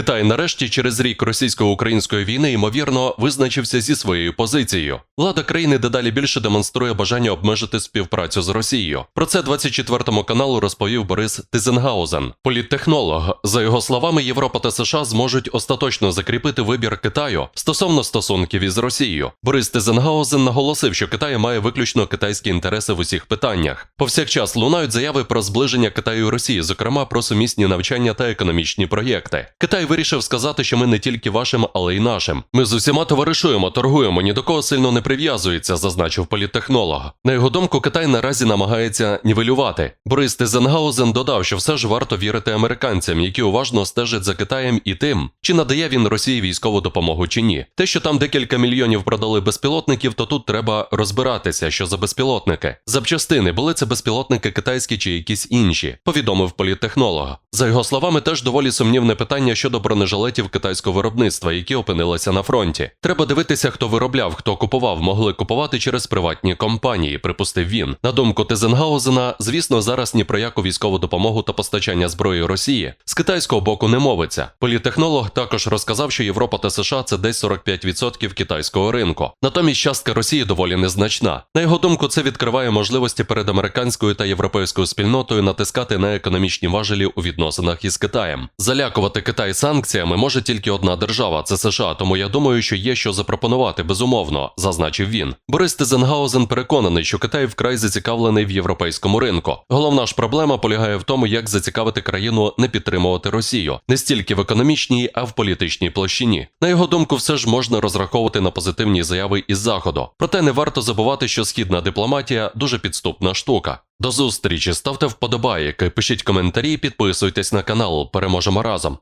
Китай нарешті через рік російсько-української війни ймовірно визначився зі своєю позицією. Влада країни дедалі більше демонструє бажання обмежити співпрацю з Росією. Про це 24 каналу розповів Борис Тизенгаузен, політтехнолог. За його словами, Європа та США зможуть остаточно закріпити вибір Китаю стосовно стосунків із Росією. Борис Тизенгаузен наголосив, що Китай має виключно китайські інтереси в усіх питаннях. Повсякчас лунають заяви про зближення Китаю і Росії, зокрема про сумісні навчання та економічні проєкти. Китай вирішив сказати, що ми не тільки вашим, але й нашим. Ми з усіма товаришуємо, торгуємо, ні до кого сильно не прив'язується, зазначив політтехнолог. На його думку, Китай наразі намагається нівелювати. Борис Тизенгаузен додав, що все ж варто вірити американцям, які уважно стежать за Китаєм і тим, чи надає він Росії військову допомогу чи ні. Те, що там декілька мільйонів продали безпілотників, то тут треба розбиратися, що за безпілотники. Запчастини були це безпілотники китайські чи якісь інші, повідомив політтехнолог. За його словами, теж доволі сумнівне питання щодо бронежилетів китайського виробництва, які опинилися на фронті. Треба дивитися, хто виробляв, хто купував, могли купувати через приватні компанії, припустив він. На думку Тезенгаузена, звісно, зараз ні про яку військову допомогу та постачання зброї Росії з китайського боку не мовиться. Політехнолог також розказав, що Європа та США це десь 45% китайського ринку. Натомість частка Росії доволі незначна. На його думку, це відкриває можливості перед американською та європейською спільнотою натискати на економічні важелі у відносинах із Китаєм. Залякувати Китай санкціями може тільки одна держава це США. Тому я думаю, що є що запропонувати безумовно, зазначив він. Борис Тизенгаузен переконаний, що Китай вкрай зацікавлений в європейському ринку. Головна ж проблема полягає в тому, як зацікавити країну не підтримувати Росію не стільки в економічній, а в політичній площині. На його думку, все ж можна розраховувати на позитивні заяви із заходу. Проте не варто забувати, що східна дипломатія дуже підступна штука. До зустрічі, ставте вподобайки, пишіть коментарі, підписуйтесь на канал. Переможемо разом.